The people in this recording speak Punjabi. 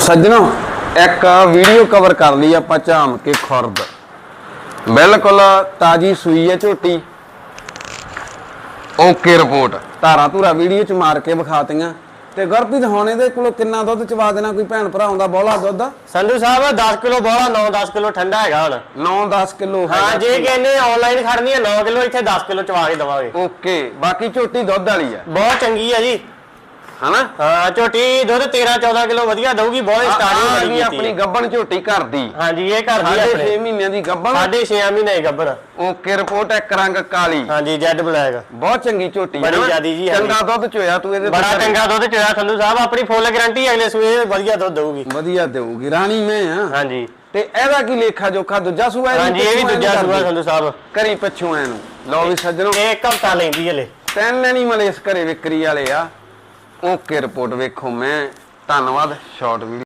ਸੱਜਣੋ ਇੱਕ ਵੀਡੀਓ ਕਵਰ ਕਰ ਲਈ ਆਪਾਂ ਝਾਮ ਕੇ ਖੁਰਦ। ਬਿਲਕੁਲ ਤਾਜੀ ਸੂਈ ਹੈ ਝੋਟੀ। Okay report. ਧਾਰਾ ਧੂਰਾ ਵੀਡੀਓ ਚ ਮਾਰ ਕੇ ਵਿਖਾਤੀਆਂ। ਤੇ ਗੁਰਪ੍ਰੀਤ ਹੁਣ ਇਹਦੇ ਕੋਲੋਂ ਕਿੰਨਾ ਦੁੱਧ ਚਵਾ ਦੇਣਾ? ਕੋਈ ਭੈਣ ਭਰਾ ਆਉਂਦਾ ਬੋਲਾ ਦੁੱਧ? ਸੰਧੂ ਸਾਹਿਬ 10 ਕਿਲੋ ਬੋਲਾ 9-10 ਕਿਲੋ ਠੰਡਾ ਹੈਗਾ ਹੁਣ। 9-10 ਕਿਲੋ ਹਾਂ ਜੇ ਕਹਿੰਦੇ ਆਨਲਾਈਨ ਖੜਨੀ ਹੈ 9 ਕਿਲੋ ਇੱਥੇ 10 ਕਿਲੋ ਚਵਾ ਕੇ ਦਵਾਂਗੇ। ਓਕੇ ਬਾਕੀ ਝੋਟੀ ਦੁੱਧ ਵਾਲੀ ਆ। ਬਹੁਤ ਚੰਗੀ ਹੈ ਜੀ। ਹਨਾ? ਹਾਂ ਝੋਟੀ ਦੁੱਧ 13-14 ਕਿਲੋ ਵਧੀਆ ਦਊਗੀ ਬਹੁਤ ਸਟਾਰਟਿੰਗ ਗਈ ਕੀਤੀ ਆਪਣੀ ਗੱਬਣ ਝੋਟੀ ਘਰ ਦੀ ਹਾਂਜੀ ਇਹ ਘਰ ਦੀ ਆਪਣੇ। 6 ਮਹੀਨਿਆਂ ਦੀ ਗੱਬਣ। ਸਾਢੇ 6 ਮਹੀਨੇ ਦੀ ਗੱਭਰ ਓਕੇ ਰਿਪੋਰਟ ਇੱਕ ਰੰਗ ਕਾਲੀ। ਹਾਂਜੀ ਜੈਡ ਬਲੈਕ ਬਹੁਤ ਚੰਗੀ ਝੋਟੀ ਹੈ ਬੜੀ ਨਾ? ਜ਼ਿਆਦੀ ਜੀ। ਚੰਗਾ ਦੁੱਧ ਚੋਇਆ ਤੂੰ ਇਹਦੇ ਬੜਾ। ਚੰਗਾ ਦੁੱਧ ਚੋਇਆ ਸੰਧੂ ਸਾਹਿਬ ਆਪਣੀ ਫੁੱਲ ਗਾਰੰਟੀ ਅਗਲੇ ਸੂਏ ਵਧੀਆ ਦੁੱਧ ਦਊਗੀ। ਵਧੀਆ ਦੇਊਗੀ ਰਾਣੀ ਮੈਂ ਆ। ਹਾਂਜੀ। ਤੇ ਇਹਦਾ ਕੀ ਲੇਖਾ ਜੋਖਾ ਦੂਜਾ ਸੂਆ ਇਹਨੂੰ ਹਾਂਜੀ ਇਹ ਵੀ ਦੂਜਾ ਸੂਆ। ਸੰਧੂ ਸਾਹਿਬ। ਕਰੀ ਪਛੂ ਐਨੂੰ ਲਓ ਵੀ ਸੱਜਣੋ। ਇਹ ਇੱਕ ਹਫਤਾ ਲੈਂਦੀ ਹਲੇ। ਤਿੰਨ ਨਹੀਂ ਮਲੇ ਇਸ ਘਰੇ ਵਿਕਰੀ ਵਾਲੇ ਆ। ਓਕੇ ਰਿਪੋਰਟ ਵੇਖੋ ਮੈਂ ਧੰਨਵਾਦ ਸ਼ਾਰਟ ਵੀਡੀਓ।